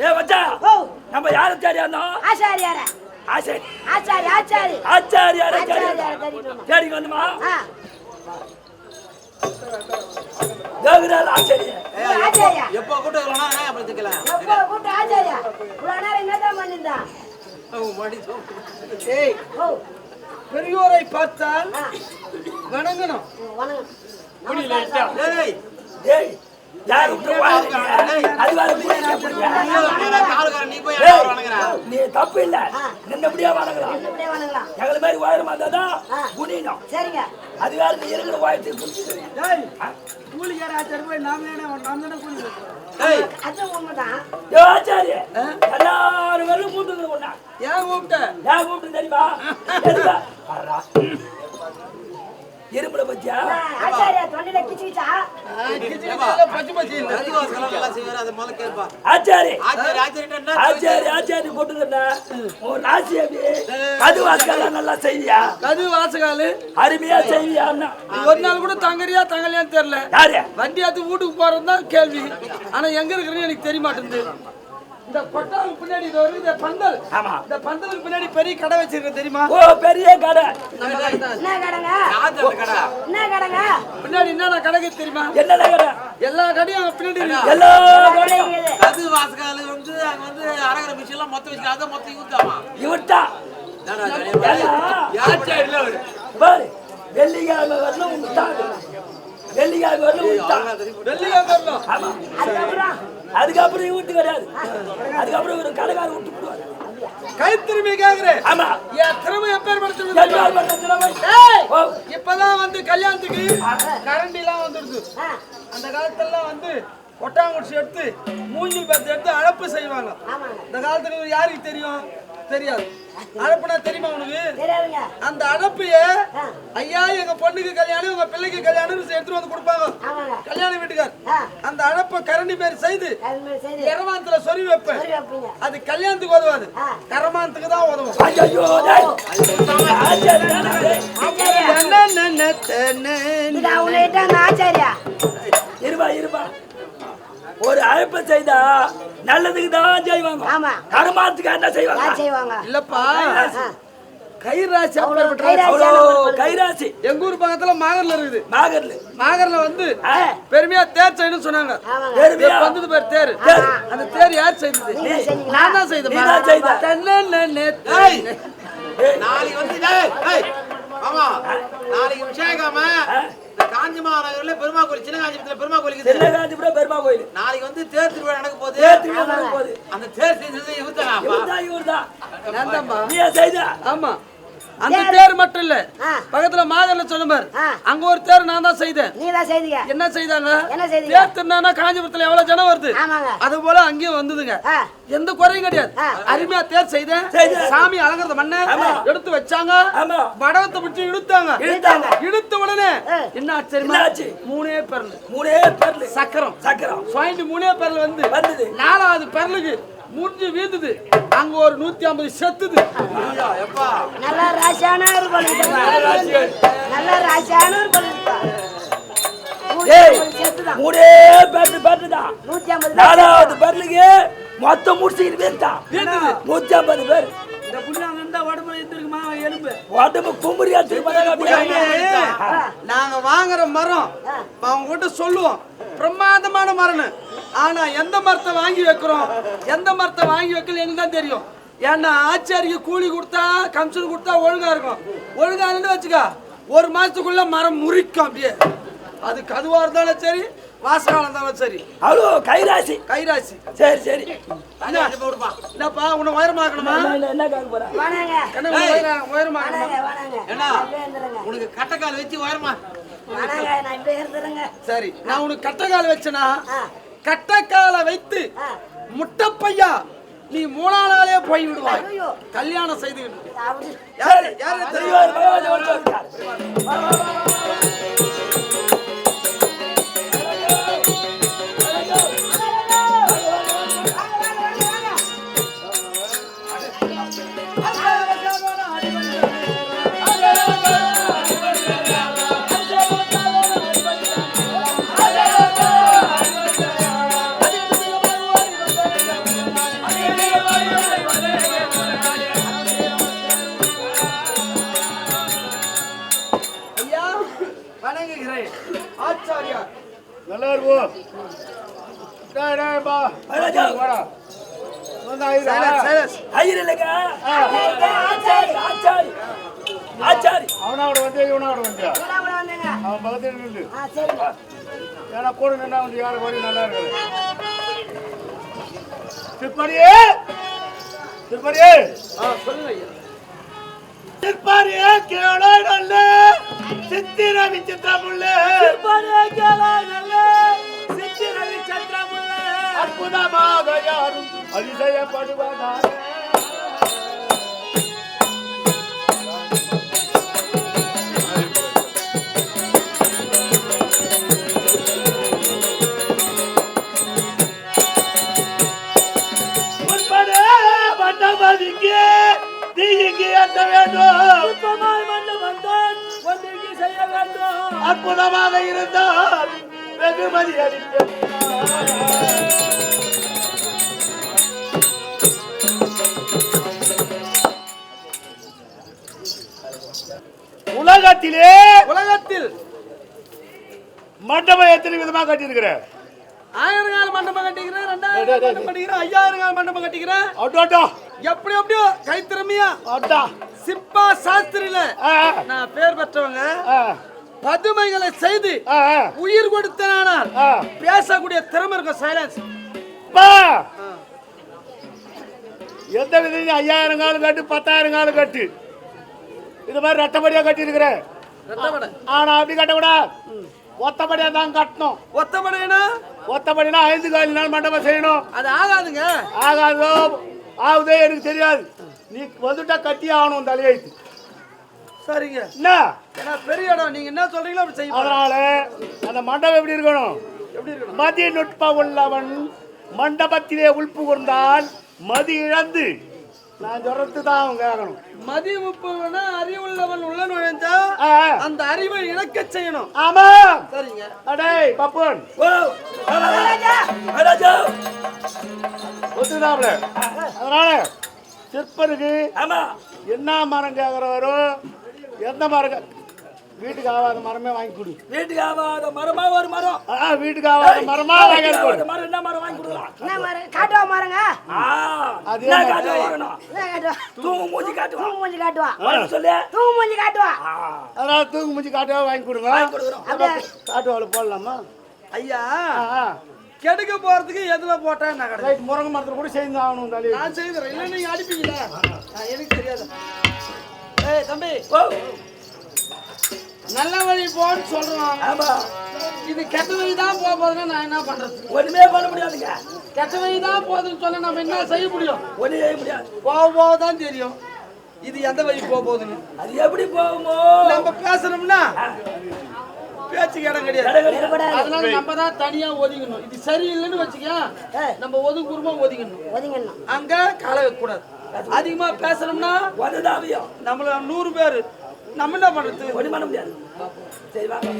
ஏ மச்சான் நம்ம யாரை தேடி வந்தோம் ஆச்சாரியார. ஆசரி ஆச்சாரி ஆச்சாரி. ஆச்சாரியாரை தேடி வந்தோம். தேடி வந்துமா? தேவரால் ஆச்சரிய. ஆச்சாரியா? எப்போ கூட்டம் வரணும் நான் அப்படி திக்கலாம் எப்போ கூட்டு ஆச்சாரியா? இவ்வளவு நேரம் என்னதான் பண்ணிருந்தான் ஏய் ஓ. பெரியோரை பார்த்தால் வணங்கணும். ஏய். ஏய். நீ தப்பு இல்ல. நின்னபடியா வணங்கலாம் எங்களை மாதிரி உயரமா இருந்தாதான் ஆ. குனியணும். சரிங்க. அது வேற நீ இருக்கிற உயரத்தை எல்லாரும் கூப்பிட்டு? தெரியுமா? இரும்புல பத்தியா? ஆச்சாரி ஆச்சரி ஆச்சாரி ஆச்சாரி போட்டுக்கிறேன் உன் ராசி அது வாசகெல்லாம் நல்லா செய்வியா? கது வாசகாலு. அருமையா செய்வியா ஒரு நாள் கூட தங்கறியா தங்கலையான்னு தெரியல. யாரு? வண்டி ஆத்து வீட்டுக்கு போறது தான் கேள்வி. ஆனா எங்க இருக்கிறேன்னு எனக்கு தெரிய மாட்டேங்குது. இந்த கொட்டாவுக்கு பின்னாடி இது வருது இந்த பந்தல் ஆமா இந்த பந்தலுக்கு பின்னாடி பெரிய கடை வச்சிருக்கேன் தெரியுமா ஓ பெரிய கடை என்ன கடைங்க என்ன கடைங்க பின்னாடி என்னென்ன கடைக்கு தெரியுமா என்னடா கடை எல்லா கடையும் அங்க பின்னாடி இருக்கு. எல்லா கடையும். அது வாசகால வந்து அங்க வந்து அரகர மிஷின் எல்லாம் மொத்தம் வச்சு அதை மொத்தம் ஊத்தாமா இவட்டா இல்ல அவரு பாரு வெள்ளிக்கிழமை வரணும் உண்டாங்க ஆமா. அதுக்கப்புறம் வீட்டு கிடையாது அதுக்கப்புறம் ஒரு கடைக்காரர் விட்டு போடுவார். கை திரும்பி கேக்குறேன். ஆமா. என் திறமை பண்ண திறமை. இப்பதான் வந்து கல்யாணத்துக்கு கரண்டி எல்லாம் வந்துடுது அந்த காலத்துல வந்து கொட்டாங்குச்சி எடுத்து மூங்கில் பத்து எடுத்து அழப்பு செய்வாங்க. இந்த காலத்துல யாருக்கு தெரியும்? தெரியாது. அழப்புனா தெரியுமா உனக்கு? அந்த அழப்பைய. ஐயா எங்க பொண்ணுக்கு கல்யாணம் உங்க பிள்ளைக்கு கல்யாணம் எடுத்துட்டு வந்து கொடுப்பாங்க. கல்யாண வீட்டுக்கார். அந்த அழப்பை கரண்டி பேர் செய்து அது மாதிரி செய்து. இரவாந்தத்துல சொறி வைப்பேன். அது கல்யாணத்துக்கு உதவாது. கரமானத்துக்கு தான் உதவும் ஐயையோ, டேய். ஒரு அழைப்பு செய்தா நல்லதுக்கு தான் செய்வாங்க. ஆமா. கருமாத்துக்கு என்ன செய்வாங்க? செய்வாங்க? இல்லப்பா. கைராசி. கைராசி. எங்க ஊர் பக்கத்துல மாகர்ல இருக்குது. நாகர்ல மாகர்ல வந்து ஆ, பெருமையா தேர் செய்யணும்னு சொன்னாங்க. பெருமையா வந்தது பேர் தேர். அந்த தேர் யார் செய்தது? நான் தான் செய்தேன். நீதான் செய்த. ஏய். நாளைக்கு வந்து ஆமா. நாளைக்கு விஷயக்காம காஞ்சி மாநகர்ல பெருமா கோயில் சின்ன காஞ்சிபுரத்துல பெருமா கோயில் இருக்குது திருநகாஞ்சிபுரம் பெருமா கோயில் நாளைக்கு வந்து தேர் திருவிழா நடக்க போகுது. தேர் திருவிழா நடக்க போகுது. அந்த தேர் செஞ்சது இவர்தானா. இவர்தான் இவர்தான். நான் தான்பா. நீயே செய்த? ஆமா. அந்த தேர் மட்டும் இல்ல. பக்கத்துல பாரு. ஆ. அங்க ஒரு தேர் நான் தான் செய்தேன். நீ தான் செய்தீங்க. என்ன செய்தாங்க? என்ன செய்தீங்க? தேர் திருநானா காஞ்சிபுரத்துல எவ்வளவு ஜனம் வருது? ஆமாங்க. அது போல அங்கேயும் வந்ததுங்க. எந்த குறையும் கிடையாது. அருமையா தேர் செய்தேன். சாமி அலங்கறத மண்ண. எடுத்து வச்சாங்க. ஆமா. வடவத்தை பிடிச்சி இழுத்தாங்க. இழுத்தாங்க. இழுத்த உடனே. என்ன ஆச்சரியமா என்னாச்சு? மூணே பெரல். மூணே பேர்ல. சக்கரம். சக்கரம். சுவாயிட்டு மூணே பெரல் வந்து வந்தது. நாலாவது பெரலுக்கு முடிஞ்சு வீழ்ந்தது. அங்க ஒரு நூத்தி ஐம்பது செத்துது. நல்லா ராசியான நல்லா ராசியான பேர்ல நூத்தி ஐம்பது நாலாவது பேர்லுக்கு மொத்தம் முடிச்சுக்கிட்டு வேண்டாம் நூத்தி ஐம்பது பேர். இந்த புண்ணாங்க இருந்தா உடம்புல இருந்திருக்குமா எலும்பு. உடம்பு கும்புரி அடிச்சு நாங்க வாங்குற மரம். அவங்க கிட்ட சொல்லுவோம். பிரமாதமான மரம்னு. ஆனா எந்த மரத்தை வாங்கி வைக்கிறோம்? எந்த மரத்தை வாங்கி வைக்கல எனக்கு தான் தெரியும். ஏன்னா ஆச்சாரிக்கு கூலி கொடுத்தா கமிஷன் கொடுத்தா ஒழுங்கா இருக்கும். ஒழுங்கா வச்சுக்கா ஒரு மாசத்துக்குள்ள மரம் முறிக்கும் அப்படியே. அது கதுவா இருந்தாலும் சரி வாசகாலம் இருந்தாலும் சரி. அவ்வளோ கைராசி. கைராசி. சரி சரி. என்னப்பா உன்னை உயரமாக்கணுமா என்ன என்ன உனக்கு கட்டக்கால் வச்சு உயரமா. சரி நான் உனக்கு கட்டக்கால் வச்சனா? ஆ. கட்டக்கால வைத்து. முட்டப்பையா நீ மூணா நாளே போய் விடுவாய். கல்யாணம் செய்து யாரு யாரு தெரியும்? ஆச்சாரி ஆச்சாரி. அவனோட வந்து இவனோட வந்து அவன் பக்கத்துல நில்லு ஏன்னா கூட நின்னா வந்து யாருக்கு வழி நல்லா இருக்குது. திருப்பதியே திருப்பதியே ஆ சொல்லுங்க ஐயா. திருப்பதியே கேளோ நல்ல. சித்திர விசித்திரமுள்ள அற்புதமாக யாரும் அதிசயப்படுவதாக. தீயிக்கு எட்ட வேண்டும். அற்புதமாக இருந்தால் வெகுமதி அளிப்பேன் உலகத்திலே உலகத்தில் மண்டபம் எத்தனை விதமா கட்டியிருக்கிற ஆயிரம் கால மண்டபம் கட்டிக்கிறேன் ரெண்டாயிரம் மண்டபம் கட்டிக்கிறேன் ஐயாயிரம் கால மண்டபம் கட்டிக்கிறேன் அட்டோட்டோ எப்படி எப்படியோ கை திறமையா அட்டா. சிப்பா சாஸ்திரியில நான் பேர் பெற்றவங்க. பதுமைகளை செய்து உயிர் கொடுத்தனால். பேசக்கூடிய திறமை இருக்கும் சைலன்ஸ் எந்த விதையும் ஐயாயிரம் கால் கட்டு பத்தாயிரம் கால் கட்டு. இது மாதிரி ரெட்டப்படியா கட்டி இருக்கிறேன் ரெட்டப்படை ஆனா அப்படி கட்டக்கூடாது ஒத்தப்படியா தான் கட்டணும். ஒத்தப்படைனா ஒத்தப்படினா ஐந்து கால் நாள் மண்டபம் செய்யணும். அது ஆகாதுங்க. ஆகாதோ? ஆகுதோ எனக்கு தெரியாது. நீ வந்துட்டா கட்டி ஆகணும் தலையெழுத்து சரிங்க. என்ன? ஏன்னா பெரிய இடம். நீங்க என்ன சொல்றீங்களோ அப்படி செய்ய அதனால அந்த மண்டபம் எப்படி இருக்கணும்? எப்படி இருக்கணும்? மதி நுட்பம் உள்ளவன் மண்டபத்திலே உள்புகுந்தால் மதி இழந்து நான் சொல்றது தான் அவன் கேட்கணும் மதி முப்பவனா அறிவுள்ளவன் உள்ள நுழைஞ்சா. அந்த அறிவை இழக்க செய்யணும் ஆமா சரிங்க அடே பப்பன் ஒத்துதாப்ல அதனால சிற்பருக்கு ஆமா என்ன மரம் கேட்குறவரோ எந்த மரம் வீட்டுக்கு ஆகாத மரமே வாங்கி கொடு வீட்டுக்கு ஆகாத மரமா ஒரு வீட்டுக்கு ஆகாத மரமா மரம் என்ன மரம் வாங்கி கொடுக்கலாம் என்ன மரம்? காட்டுவா மாறங்க ஆ, அதே என்ன. காட்டுவா என்ன காட்டுவா தூங்கு மூஞ்சி காட்டுவா தூங்கு மூஞ்சி காட்டுவா உனக்கு சொல்லு. தூங்கு மூஞ்சி காட்டுவா வாங்கி கொடுங்க. அப்படியே? காட்டுவாள் போடலாமா? ஐயா. கெடுக்க போறதுக்கு எதுல போட்டா கிடையாது ரைட் முருங்கை மரத்தில் கூட சேர்ந்து ஆகணும் தலையை நான் செய்கிறேன் இல்ல நீங்க அடிப்பீங்களா? எனக்கு தெரியாது. ஏய் தம்பி. ஓ. நல்ல வழி போன்னு சொல்றோம் ஆமா. இது கெட்ட வழி தான் போக போகுதுன்னா நான் என்ன பண்றது? ஒண்ணுமே பண்ண முடியாதுங்க. கெட்ட வழி தான் போகுதுன்னு சொன்னா நம்ம என்ன செய்ய முடியும்? ஒண்ணுமே செய்ய முடியாது. போக போக தான் தெரியும். இது எந்த வழி போக போகுதுன்னு? அது எப்படி போகுமோ? நம்ம பேசணும்னா பேச்சுக்கு இடம் கிடையாது. அதனால நம்ம தான் தனியா ஒதுங்கணும். இது சரியில்லைன்னு வச்சுக்க. நம்ம ஒதுங்குறமா ஒதுங்கணும்? ஒதுங்கணும். அங்க காலை வைக்க கூடாது அதிகமா பேசணும்னா நம்மள நூறு பேர் நம்ம என்ன பண்றது? ஒண்ணு பண்ண முடியாது. சரி வாங்க.